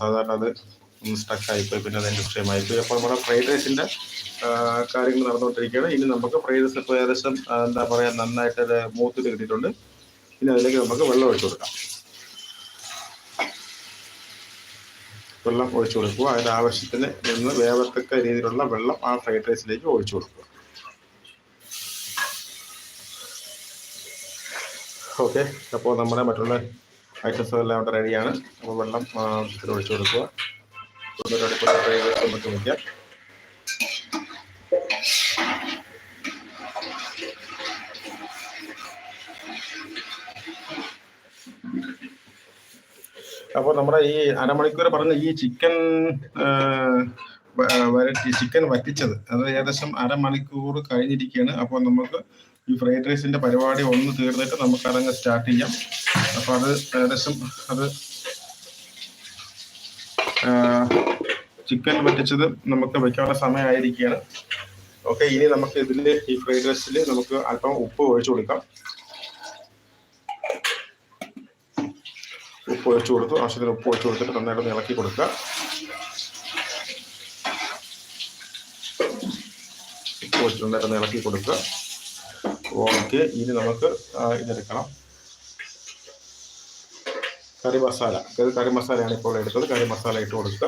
സാധാരണ അത് ഒന്ന് പോയി പിന്നെ അതിന്റെ വിഷയമായിപ്പോയി അപ്പോൾ നമ്മുടെ ഫ്രൈഡ് റൈസിന്റെ കാര്യങ്ങൾ നടന്നുകൊണ്ടിരിക്കുകയാണ്. ഇനി നമുക്ക് ഫ്രൈഡ് റൈസ് ഇപ്പോൾ ഏകദേശം എന്താ പറയുക നന്നായിട്ട് അത് മൂത്തിട്ട് കിട്ടിയിട്ടുണ്ട്. ഇനി അതിലേക്ക് നമുക്ക് വെള്ളം ഒഴിച്ചു കൊടുക്കാം. വെള്ളം ഒഴിച്ചു കൊടുക്കുക. അതിന്റെ ആവശ്യത്തിന് നിന്ന് വേവത്തക്ക രീതിയിലുള്ള വെള്ളം ആ ഫ്രൈഡ് റൈസിലേക്ക് ഒഴിച്ചു കൊടുക്കുക. ഓക്കെ അപ്പോൾ നമ്മുടെ മറ്റുള്ള ഐറ്റംസ് എല്ലാം അവിടെ റെഡിയാണ് അപ്പോൾ വെള്ളം ഒഴിച്ചു കൊടുക്കുക. നമുക്ക് അപ്പോൾ നമ്മുടെ ഈ അരമണിക്കൂർ പറഞ്ഞ ഈ ചിക്കൻ വരട്ടി ചിക്കൻ വറ്റിച്ചത്. അത് ഏകദേശം അരമണിക്കൂർ കഴിഞ്ഞിരിക്കുകയാണ്. അപ്പോൾ നമുക്ക് ഈ ഫ്രൈഡ് റൈസിന്റെ പരിപാടി ഒന്ന് തീർന്നിട്ട് നമുക്ക് അതങ്ങ് സ്റ്റാർട്ട് ചെയ്യാം. അപ്പൊ അത് ഏകദേശം അത് ചിക്കൻ വറ്റിച്ചത് നമുക്ക് വെക്കാനുള്ള സമയമായിരിക്കുകയാണ്. ഓക്കെ ഇനി നമുക്ക് ഇതിൽ ഈ ഫ്രൈഡ് റൈസിൽ നമുക്ക് അല്പം ഉപ്പ് ഒഴിച്ചു കൊടുക്കാം. ഉപ്പ് ഒഴിച്ചു കൊടുത്തു. ആവശ്യത്തിന് ഉപ്പ് ഒഴിച്ചു കൊടുത്തിട്ട് നന്നായിട്ട് ഇളക്കി കൊടുക്കുക. ഉപ്പ് ഒഴിച്ച് നന്നായിട്ട് ഇളക്കി കൊടുക്കുക. ഓക്കെ ഇനി നമുക്ക് ഇതെടുക്കണം. കറി മസാല. കറി മസാലയാണ് ഇപ്പോൾ എടുത്തത്. കറി മസാല ഇട്ട് കൊടുക്കുക.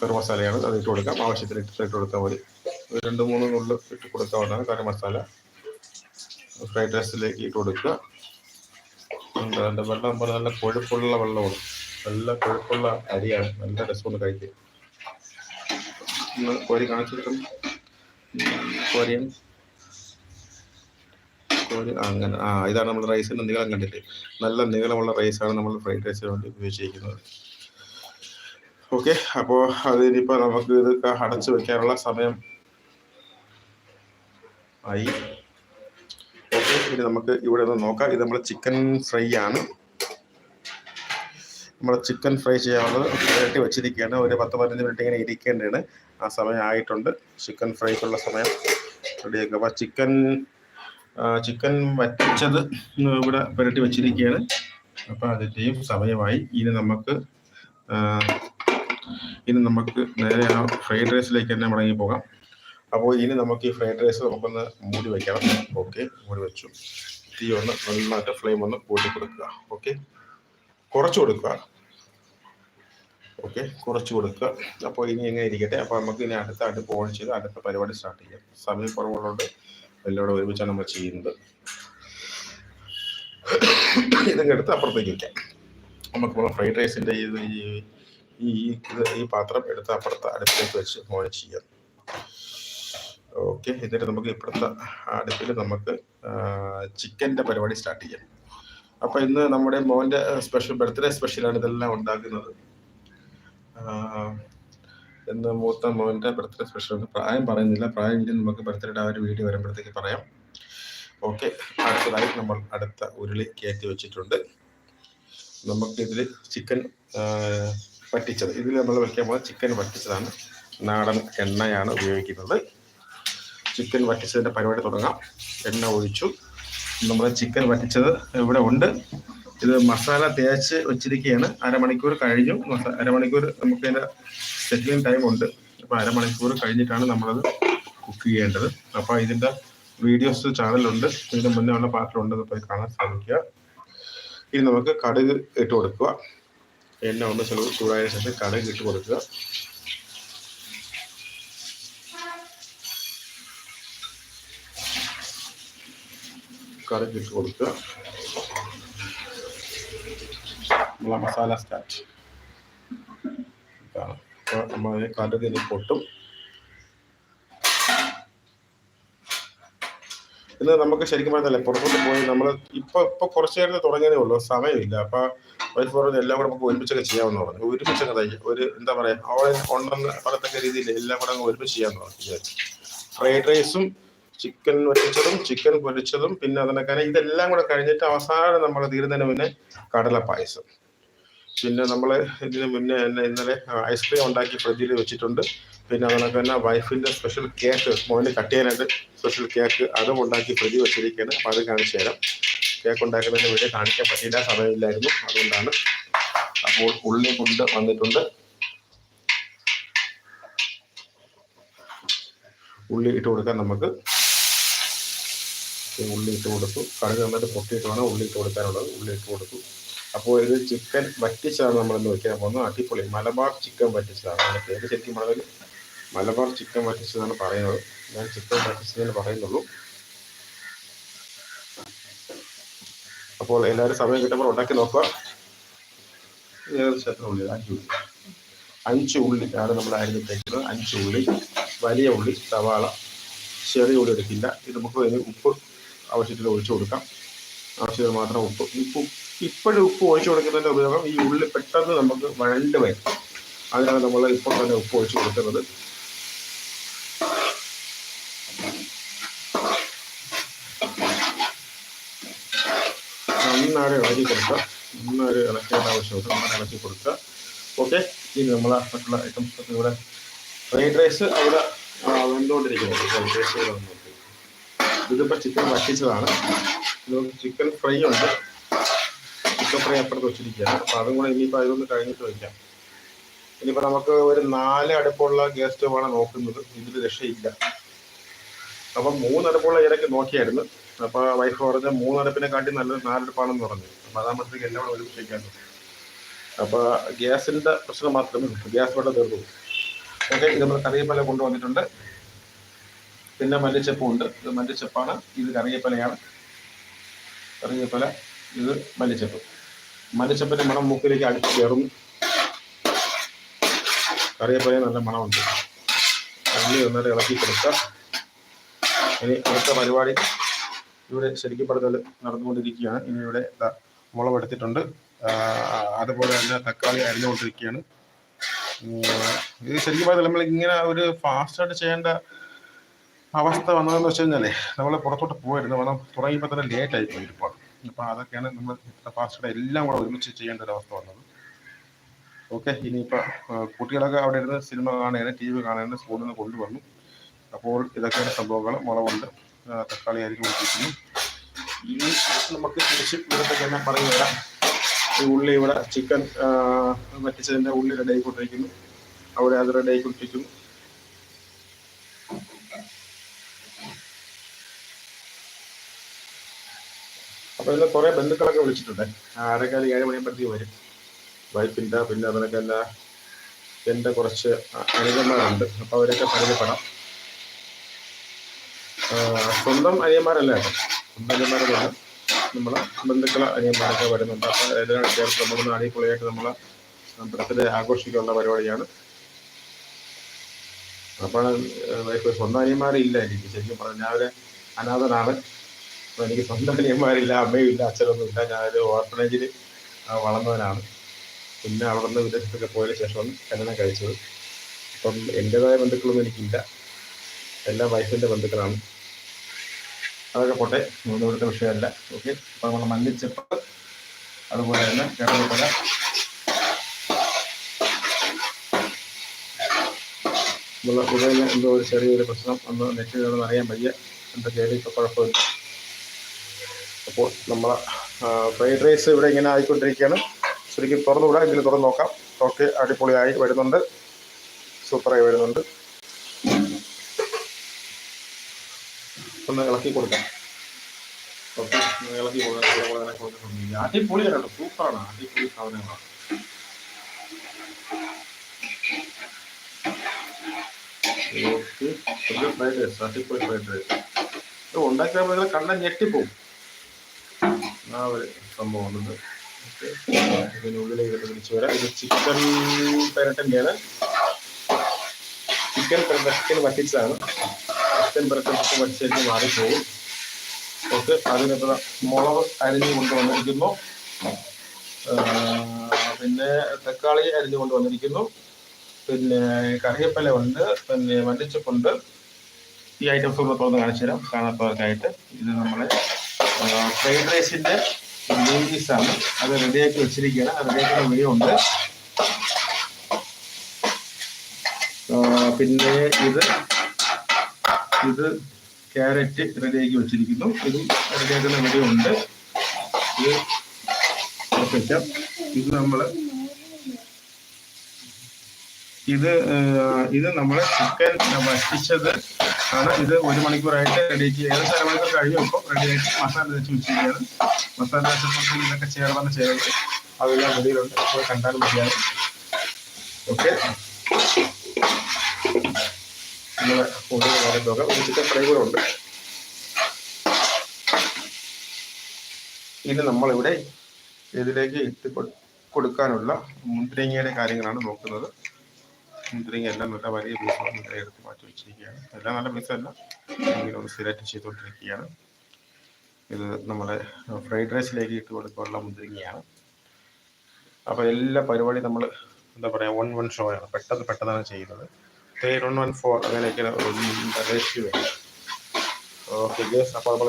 കറി മസാലയാണ് അത് ഇട്ട് കൊടുക്കാം. ആവശ്യത്തിന് ഇട്ട് കൊടുത്താൽ മതി. രണ്ട് മൂന്ന് നുള്ളിൽ ഇട്ട് കൊടുക്കാവുന്നതാണ് കറി മസാല ഫ്രൈഡ് റൈസിലേക്ക് ഇട്ട് കൊടുക്കുക. അതിന്റെ വെള്ളം? പോലെ നല്ല കൊഴുപ്പുള്ള വെള്ളമാണ്. നല്ല കൊഴുപ്പുള്ള അരിയാണ്. നല്ല രസമാണ് കഴിക്കുക ഒന്ന് കോരി കാണിച്ചു കോരി അങ്ങനെ. ആ ഇതാണ് നമ്മൾ റൈസിന്റെ നീളം കണ്ടിട്ട് നല്ല നീളമുള്ള റൈസാണ് നമ്മൾ ഫ്രൈഡ് റൈസിന് വേണ്ടി ഉപയോഗിച്ചിരിക്കുന്നത്. ഓക്കെ അപ്പോൾ അതിനിപ്പോൾ നമുക്ക് ഇത് അടച്ചു വെക്കാനുള്ള സമയം ആയി. ഓക്കെ ഇനി നമുക്ക് ഇവിടെ ഒന്ന് നോക്കാം. ഇത് നമ്മുടെ ചിക്കൻ ഫ്രൈ ആണ്. നമ്മുടെ ചിക്കൻ ഫ്രൈ ചെയ്യാനുള്ളത് വരട്ടി വെച്ചിരിക്കുകയാണ്. ഒരു പത്ത് പതിനഞ്ച് മിനിറ്റ് ഇങ്ങനെ ഇരിക്കേണ്ടതാണ്. ആ സമയം ആയിട്ടുണ്ട്. ചിക്കൻ ഫ്രൈക്കുള്ള സമയം. റെഡിയാക്കുക. അപ്പോൾ ചിക്കൻ ചിക്കൻ വറ്റിച്ചത് ഇവിടെ പുരട്ടി വെച്ചിരിക്കുകയാണ്. അപ്പോൾ അതിന്റെയും സമയമായി. ഇനി നമുക്ക് ഇനി നമുക്ക് നേരെ ആ ഫ്രൈഡ് റൈസിലേക്ക് തന്നെ മടങ്ങി പോകാം. അപ്പോൾ ഇനി നമുക്ക് ഈ ഫ്രൈഡ് റൈസ് നമുക്കൊന്ന് മൂടി വെക്കണം. ഓക്കെ മൂടി വെച്ചു. തീ ഒന്ന് നന്നായിട്ട് ഫ്ലെയിം ഒന്ന് കൂട്ടി കൊടുക്കുക. ഓക്കെ കുറച്ച് കൊടുക്കുക. ഓക്കെ കുറച്ച് കൊടുക്കുക. അപ്പോൾ ഇനി എങ്ങനെ ഇരിക്കട്ടെ. അപ്പോൾ നമുക്ക് ഇനി അടുത്ത അടുപ്പ് ഓൺ ചെയ്ത് അടുത്ത പരിപാടി സ്റ്റാർട്ട് ചെയ്യാം. സമയം കുറവുള്ളതുകൊണ്ട് എല്ലാവരും ഒരുമിച്ചാണ് നമ്മൾ ചെയ്യുന്നത്. ഇതങ്ങ് എടുത്ത് അപ്പുറത്തേക്ക് വയ്ക്കാം നമുക്ക് ഫ്രൈഡ് റൈസിന്റെ ഈ ഈ ഇത് ഈ പാത്രം എടുത്ത് അപ്പുറത്ത് അടുപ്പിലേക്ക് വെച്ച് മോൾ ചെയ്യാം. ഓക്കെ എന്നിട്ട് നമുക്ക് ഇപ്പോഴത്തെ അടുപ്പിൽ നമുക്ക് ചിക്കന്റെ പരിപാടി സ്റ്റാർട്ട് ചെയ്യാം. അപ്പോൾ ഇന്ന് നമ്മുടെ മോന്റെ സ്പെഷ്യൽ ബർത്ത്ഡേ സ്പെഷ്യലാണ് ഇതെല്ലാം ഉണ്ടാക്കുന്നത്. ആ, ഇന്ന് മൂത്ത മോന്റെ ബർത്ത്ഡേ സ്പെഷ്യൽ പ്രായം പറയുന്നില്ല. പ്രായം ഇനി നമുക്ക് ബർത്ത്ഡേയുടെ ആ ഒരു വീഡിയോ വരുമ്പോഴത്തേക്ക് പറയാം. ഓക്കെ അടുത്തതായി നമ്മൾ അടുത്ത ഉരുളി കയറ്റി വെച്ചിട്ടുണ്ട്. നമുക്കിതിൽ ചിക്കൻ വറ്റിച്ചത്. ഇതിൽ നമ്മൾ വയ്ക്കാൻ പോകുന്നത് ചിക്കൻ വറ്റിച്ചതാണ്. നാടൻ എണ്ണയാണ് ഉപയോഗിക്കുന്നത്. ചിക്കൻ വറ്റിച്ചതിന്റെ പരിപാടി തുടങ്ങാം. എണ്ണ ഒഴിച്ചു. നമ്മൾ ചിക്കൻ വറ്റിച്ചത് ഇവിടെ ഉണ്ട്. ഇത് മസാല തേച്ച് വെച്ചിരിക്കുകയാണ് അരമണിക്കൂർ കഴിഞ്ഞു. അരമണിക്കൂർ നമുക്ക് അതിന്റെ സെറ്റിലിംഗ് ടൈം ഉണ്ട്. അപ്പോൾ അരമണിക്കൂർ കഴിഞ്ഞിട്ടാണ് നമ്മളത് കുക്ക് ചെയ്യേണ്ടത്. അപ്പോൾ ഇതിന്റെ വീഡിയോസ് ചാനലുണ്ട് ഇതിന് മുന്നേ ഉള്ള പാട്ടിലുണ്ട് അത് പോയി കാണാൻ സാധിക്കുക ഇനി നമുക്ക് കടുക് ഇട്ട് കൊടുക്കുക. എണ്ണ ഒന്ന് ചെലവ് ചൂടായ ശേഷം കടുക് ഇട്ട് കൊടുക്കുക. കടുക് ഇട്ട് കൊടുക്കുക. നമ്മളെ മസാല സ്റ്റാർട്ട് അപ്പോൾ നമ്മൾ കടുക് ഇനി പൊട്ടും. ഇന്ന് നമുക്ക് ശരിക്കും പറഞ്ഞാലേ പുറത്തോട്ട് പോയി നമ്മൾ ഇപ്പൊ ഇപ്പൊ കുറച്ച് നേരത്തെ തുടങ്ങിയതേ ഉള്ളൂ. സമയമില്ല. അപ്പൊ വൈഫ് പറഞ്ഞു എല്ലാം കൂടെ നമുക്ക് ഒരുമിച്ചൊക്കെ ചെയ്യാമെന്ന് പറഞ്ഞു. ഒരുമിച്ചൊക്കെ തയ്യ ഒരു എന്താ പറയാ? ഓൺ ഉണ്ടെന്ന് പറയത്തക്ക രീതിയിൽ എല്ലാം കൂടെ അങ്ങ് ഒരുമിച്ച് ചെയ്യാമെന്ന് പറഞ്ഞു. ഫ്രൈഡ് റൈസും ചിക്കൻ പൊരിച്ചതും ചിക്കൻ പൊരിച്ചതും പിന്നെ അതിനൊക്കെ ഇതെല്ലാം കൂടെ കഴിഞ്ഞിട്ട് അവസാനം നമ്മൾ തീരുന്നതിന് മുന്നേ കടല പായസം പിന്നെ നമ്മൾ ഇതിന് മുന്നേ തന്നെ ഇന്നലെ ഐസ്ക്രീം ഉണ്ടാക്കി ഫ്രിഡ്ജിൽ വെച്ചിട്ടുണ്ട്. പിന്നെ അതുപോലെ തന്നെ വൈഫിന്റെ സ്പെഷ്യൽ കേക്ക് മോന് കട്ട് ചെയ്യാനായിട്ട് സ്പെഷ്യൽ കേക്ക് അതും ഉണ്ടാക്കി ഫ്രിഡ്ജിൽ വെച്ചിരിക്കുകയാണ്. അപ്പോൾ അത് കാണിച്ചു തരാം. കേക്ക് ഉണ്ടാക്കുന്നതിന് വീഡിയോ കാണിക്കാൻ പറ്റിയില്ല സമയമില്ലായിരുന്നു. അതുകൊണ്ടാണ് അപ്പോൾ ഉള്ളി കൊണ്ട് വന്നിട്ടുണ്ട്. ഉള്ളി ഇട്ട് കൊടുക്കാൻ നമുക്ക്. ഉള്ളി ഇട്ട് കൊടുത്തു. കടുക് നന്നായിട്ട് പൊട്ടിയിട്ട് വേണം ഉള്ളി ഇട്ട് കൊടുക്കാനുള്ളത്. ഉള്ളി ഇട്ട് കൊടുത്തു. അപ്പോൾ ഇത് ചിക്കൻ വറ്റിച്ചതാണ് നമ്മളിന്ന് വെക്കാൻ പോകുന്നത്. അടിപൊളി. മലബാർ ചിക്കൻ വറ്റിച്ചതാണ്. അതിന്റെ പേര് ശരിക്കും പറഞ്ഞാൽ മലബാർ ചിക്കൻ വറ്റിച്ചതാണ് പറയുന്നത്. ഞാൻ ചിക്കൻ വറ്റിച്ചതെന്ന് പറയുന്നുള്ളൂ. അപ്പോൾ എല്ലാവരും സമയം കിട്ടുമ്പോൾ ഉണ്ടാക്കി നോക്കുക. ഏകദേശം ഉള്ളി? അഞ്ച് ഉള്ളി. അഞ്ച് ഉള്ളി ആണ് നമ്മൾ അരിഞ്ഞിട്ടേക്കുന്നത് അഞ്ച് ഉള്ളി വലിയ ഉള്ളി സവാള ചെറിയ ഉള്ളി എടുക്കില്ല. ഇത് നമുക്ക് ഉപ്പ് ആവശ്യത്തിൽ ഒഴിച്ചു കൊടുക്കാം. ആവശ്യത്തിന് മാത്രം ഉപ്പ്. ഉപ്പ് ഇപ്പോഴും ഉപ്പ് ഒഴിച്ചു കൊടുക്കുന്നതിന്റെ ഉപയോഗം ഈ ഉള്ളി പെട്ടെന്ന് നമുക്ക് വഴണ്ട് വരും. അതിനാണ് നമ്മൾ ഇപ്പോൾ തന്നെ ഉപ്പ് ഒഴിച്ചു കൊടുക്കുന്നത്. നന്നായി ഇളക്കി കൊടുക്കുക. നന്നായി ഇളക്കേണ്ട ആവശ്യമുണ്ട് നന്നായി ഇളക്കി കൊടുക്കുക. ഓക്കെ. ഇനി നമ്മൾ മറ്റുള്ള ഐറ്റംസ് ഇവിടെ ഫ്രൈഡ് റൈസ് അവിടെ വെന്തുകൊണ്ടിരിക്കുന്നത്. ഫ്രൈഡ് റൈസ് ഇതിപ്പോൾ ചിക്കൻ വറ്റിച്ചതാണ്. ചിക്കൻ ഫ്രൈ ഉണ്ട്. ഫ്രൈ അപ്പുറത്ത് വെച്ചിരിക്കുകയാണ് അപ്പോൾ അതും കൂടെ ഇനിയിപ്പോൾ അതിലൊന്ന് കഴിഞ്ഞിട്ട് വയ്ക്കാം ഇനിയിപ്പോൾ നമുക്ക് ഒരു നാല് അടുപ്പുള്ള ഗ്യാസ് സ്റ്റോവാണ് നോക്കുന്നത്. ഇതിൽ രക്ഷയില്ല. അപ്പം മൂന്നടുപ്പുള്ള ഇടയ്ക്ക് നോക്കിയായിരുന്നു. അപ്പോൾ വൈഫ് പറഞ്ഞ മൂന്നടുപ്പിനെ കാട്ടി നല്ലത് നാലടുപ്പാണെന്ന് പറഞ്ഞു. അപ്പോൾ അതാകുമ്പോഴത്തേക്ക് എല്ലാം കൂടെ ഒരു വയ്ക്കാൻ അപ്പോൾ ഗ്യാസിന്റെ പ്രശ്നം മാത്രമേ ഉള്ളൂ. ഗ്യാസ് വെള്ളം തീർന്നു ഓക്കെ ഇത് നമ്മൾ കറിയപ്പല കൊണ്ടുവന്നിട്ടുണ്ട്. പിന്നെ മല്ലിച്ചപ്പുണ്ട് ഇത് മല്ലിച്ചപ്പാണ്. ഇത് കറിയപ്പലയാണ്. കറിയപ്പല ഇത് മല്ലിച്ചപ്പ്. മല്ലിച്ചപ്പിന്റെ മണം മൂക്കിലേക്ക് അടുത്ത് കയറുന്നു കറിയപ്പനെ നല്ല മണമുണ്ട്. അല്ലി നന്നായിട്ട് ഇളക്കി കൊടുക്കുക. ഇനി അടുത്ത പരിപാടി ഇവിടെ ശരിക്കും പറഞ്ഞാൽ നടന്നുകൊണ്ടിരിക്കുകയാണ്. ഇനി ഇവിടെ മുളവെടുത്തിട്ടുണ്ട് അതുപോലെ തന്നെ തക്കാളി അരിഞ്ഞുകൊണ്ടിരിക്കുകയാണ്. ഇത് ശരിക്കും പറഞ്ഞാൽ നമ്മൾ ഇങ്ങനെ ഒരു ഫാസ്റ്റായിട്ട് ചെയ്യേണ്ട അവസ്ഥ വന്നതെന്ന് വെച്ച് കഴിഞ്ഞാലേ നമ്മൾ പുറത്തോട്ട് പോയിരുന്നു കാരണം തുടങ്ങിയപ്പോൾ തന്നെ ലേറ്റ് ആയി പോയി അപ്പോൾ അതൊക്കെയാണ് നമ്മൾ ഫാസ്റ്റായിട്ട് എല്ലാം കൂടെ ഒരുമിച്ച് ചെയ്യേണ്ട ഒരു അവസ്ഥ വന്നത്. ഓക്കെ ഇനിയിപ്പോൾ കുട്ടികളൊക്കെ അവിടെ ഇരുന്ന് സിനിമ കാണുകയാണ് ടി വി കാണുകയാണ് സ്കൂളിൽ നിന്ന് കൊണ്ടുവന്നു. അപ്പോൾ ഇതൊക്കെയാണ് സംഭവങ്ങൾ. മുളകുണ്ട് ആ, തക്കാളി അരിഞ്ഞു കൊടുത്തിരിക്കുന്നു. ഇനി നമുക്ക് തിരിച്ച് ഇവിടത്തേക്ക് തന്നെ പറഞ്ഞു തരാം. ഈ ഉള്ളി ഇവിടെ ചിക്കൻ വറ്റിച്ചതിന്റെ ഉള്ളി റെഡി ആയിക്കൊണ്ടിരിക്കുന്നു. അവിടെ അത് റെഡി ആയിക്കൊണ്ടിരിക്കുന്നു. അപ്പോൾ ഇതിൽ കുറേ ബന്ധുക്കളൊക്കെ വിളിച്ചിട്ടുണ്ട്. ആരൊക്കെ ഏഴ് മണിയപ്പോഴത്തേക്ക് വരും. വൈഫിന്റെ പിന്നെ അതിനൊക്കെ എല്ലാ എന്റെ കുറച്ച് അനുജന്മാരുണ്ട്. അപ്പോൾ അവരൊക്കെ പരിചയപ്പെടാം. സ്വന്തം അനിയന്മാരല്ല? സ്വന്തം അനിയന്മാരല്ല? നമ്മൾ ബന്ധുക്കളെ അനിയന്മാരൊക്കെ വരുന്നുണ്ട്. അപ്പോൾ എല്ലാം ചേർത്ത് നമ്മൾ അടിപൊളിയായിട്ട് നമ്മളെ ബർത്ത്ഡേ ആഘോഷിക്കാനുള്ള പരിപാടിയാണ്. അപ്പോൾ സ്വന്തം അനിയന്മാരില്ല എനിക്ക് ശരിക്കും പറഞ്ഞാൽ. ഞാൻ ഒരു അനാഥനാണ്. അപ്പോൾ എനിക്ക് സ്വന്തം അനിയന്മാരില്ല അമ്മയും ഇല്ല അച്ഛനൊന്നും ഇല്ല. ഞാനൊരു ഓർഫനേജിൽ വളർന്നവനാണ്. പിന്നെ അവിടെ നിന്ന് വിദേശത്തൊക്കെ പോയതിന് ശേഷമാണ് കല്യാണം കഴിച്ചത്. അപ്പം എന്റെതായ ബന്ധുക്കളൊന്നും എനിക്കില്ല. എല്ലാ വൈഫിന്റെ ബന്ധുക്കളാണ്. അതൊക്കെ പോട്ടെ മൂന്ന് ഇവിടുത്തെ വിഷയമല്ല. ഓക്കെ അപ്പോൾ നമ്മൾ മല്ലിച്ചപ്പ് അതുപോലെ തന്നെ ഉദയം എന്തോ ഒരു ചെറിയൊരു പ്രശ്നം ഒന്ന് നെറ്റിൽ നിന്ന് അറിയാൻ വയ്യ. എന്താ ഇപ്പോൾ കുഴപ്പമില്ല. അപ്പോൾ നമ്മൾ ഫ്രൈഡ് റൈസ് ഇവിടെ ഇങ്ങനെ ആയിക്കൊണ്ടിരിക്കുകയാണ്. ശരിക്കും തുറന്നുവിടാം എങ്കിലും തുറന്ന് നോക്കാം. ഓക്കെ അടിപൊളിയായി വരുന്നുണ്ട്. സൂപ്പറായി വരുന്നുണ്ട്. ഒന്ന് ഇളക്കി കൊടുക്കാം. ഓക്കെ ഇളക്കി കൊടുക്കാം. ഇളക്കി കൊടുക്കാം, കൊടുക്കുന്നുണ്ട്. അടിപൊളിയാണ് സൂപ്പറാണ്. അടിപൊളി സാധനങ്ങളാണ്. ഓക്കെ ഫ്രൈഡ് റൈസ് അടിപൊളി ഫ്രൈഡ് റൈസ് ഉണ്ടാക്കിയാൽ കണ്ട ഞെട്ടിപ്പോവും. ആ ഒരു സംഭവം ഓക്കെ. ഇതിനുള്ളിലേക്ക് പിടിച്ചു വരാം. ഇത് ചിക്കൻ പെരട്ടന്റെയാണ് ചിക്കൻ പെരട്ടൻ വറ്റിച്ചതാണ് ചിക്കൻ പെരട്ടൊക്കെ വറ്റിച്ചേക്ക് മാറിപ്പോകും ഓക്കെ. അതിനിപ്പോൾ മുളക് അരിഞ്ഞ് കൊണ്ടുവന്നിരിക്കുന്നു. പിന്നെ തക്കാളി അരിഞ്ഞ് കൊണ്ടുവന്നിരിക്കുന്നു. പിന്നെ കറിവേപ്പില ഉണ്ട്. പിന്നെ മല്ലിച്ചപ്പുണ്ട് ഈ ഐറ്റംസ് കൂടെ തുറന്ന് കാണിച്ചു തരാം. കാണാത്തവർക്കായിട്ട് ഇത് നമ്മളെ ഫ്രൈഡ് റൈസിന്റെ ഗ്രേവീസ് ആണ്. അത് റെഡിയാക്കി വെച്ചിരിക്കുകയാണ്. റെഡിയാക്കുന്ന വീഡിയോ ഉണ്ട്. പിന്നെ ഇത് ഇത് ക്യാരറ്റ് റെഡിയാക്കി വെച്ചിരിക്കുന്നു. ഇത് റെഡിയാക്കുന്ന വീഡിയോ ഉണ്ട്. ഇത് ഉറപ്പിക്കാം ഇത് നമ്മൾ ഇത് ഇത് നമ്മൾ ചിക്കൻ വറ്റിച്ചത് ആണ് ഇത് ഒരു മണിക്കൂറായിട്ട് റെഡി ചെയ്ത് അരമണിക്കൂർ കഴിഞ്ഞു വെക്കും റെഡി ആയിട്ട് മസാല തേച്ച് വെച്ചിരിക്കുകയാണ് മസാല തേച്ചപ്പോൾ ഇതൊക്കെ ചേർന്ന് ചേർന്ന് അതെല്ലാം മതിയിലുണ്ട് അപ്പോൾ കണ്ടാൽ മതിയാണ് ഓക്കെ നമ്മളെ കൂടുതൽ ഒരു ഇനി നമ്മളിവിടെ ഇതിലേക്ക് ഇട്ട് കൊടുക്കാനുള്ള മുന്തിരിങ്ങയുടെ കാര്യങ്ങളാണ് നോക്കുന്നത്. മുന്തിരിങ്ങ എല്ലാം നല്ല വലിയ പീസ് മുന്തിരി എടുത്ത് മാറ്റി വെച്ചിരിക്കുകയാണ്. എല്ലാം നല്ല പീസല്ല എങ്കിലും ഒന്ന് സെലക്ട് ചെയ്തുകൊണ്ടിരിക്കുകയാണ്. ഇത് നമ്മളെ ഫ്രൈഡ് റൈസിലേക്ക് ഇട്ട് കൊടുക്കാനുള്ള മുന്തിരിങ്ങയാണ്. അപ്പോൾ എല്ലാ പരിപാടി നമ്മൾ എന്താ പറയുക വൺ വൺ ഷോ ആണ്. പെട്ടെന്ന് പെട്ടെന്നാണ് ചെയ്യുന്നത്. ത്രീ വൺ വൺ ഫോർ അങ്ങനെയൊക്കെ ഓക്കെ ഗേസ് അപ്പോൾ നമ്മൾ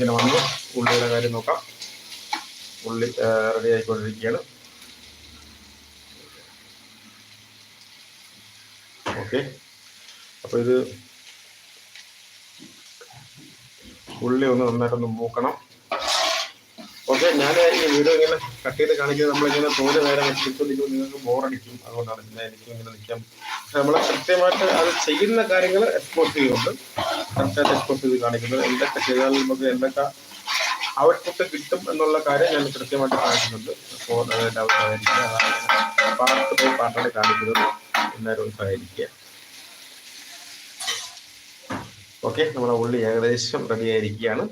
പിന്നെ വന്നു ഉള്ളിയുടെ കാര്യം നോക്കാം. ഉള്ളി റെഡി ആയിക്കൊണ്ടിരിക്കുകയാണ്. ഓക്കെ. അപ്പോൾ ഇത് ഉള്ളി ഒന്ന് നന്നായിട്ടൊന്ന് മൂക്കണം. ഓക്കെ ഞാൻ ഈ വീഡിയോ ഇങ്ങനെ കട്ട് ചെയ്ത് കാണിക്കുന്നത് നമ്മളിങ്ങനെ തോൽ നേരം വെച്ചിട്ടുണ്ടെങ്കിൽ നിങ്ങൾക്ക് ബോറടിക്കും. അതുകൊണ്ടാണ് പിന്നെ എനിക്ക് ഇങ്ങനെ നിൽക്കാം. പക്ഷെ നമ്മൾ കൃത്യമായിട്ട് അത് ചെയ്യുന്ന കാര്യങ്ങൾ എക്സ്പോസ് ചെയ്യുന്നുണ്ട്. കറക്റ്റായിട്ട് എക്സ്പോസ് ചെയ്ത് കാണിക്കുന്നത് എന്തൊക്കെ ചെയ്താൽ നമുക്ക് എന്തൊക്കെ ഔട്ട്പുട്ട് കിട്ടും എന്നുള്ള കാര്യം ഞാൻ കൃത്യമായിട്ട് കാണിക്കുന്നുണ്ട്. അപ്പോൾ പാട്ട് പാർട്ട് ബൈ പാർട്ടാണ് കാണിക്കുന്നത്. എല്ലാവരും സഹായിക്കുക ഓക്കെ നമ്മുടെ ഉള്ളി ഏകദേശം റെഡി ആയിരിക്കുകയാണ്.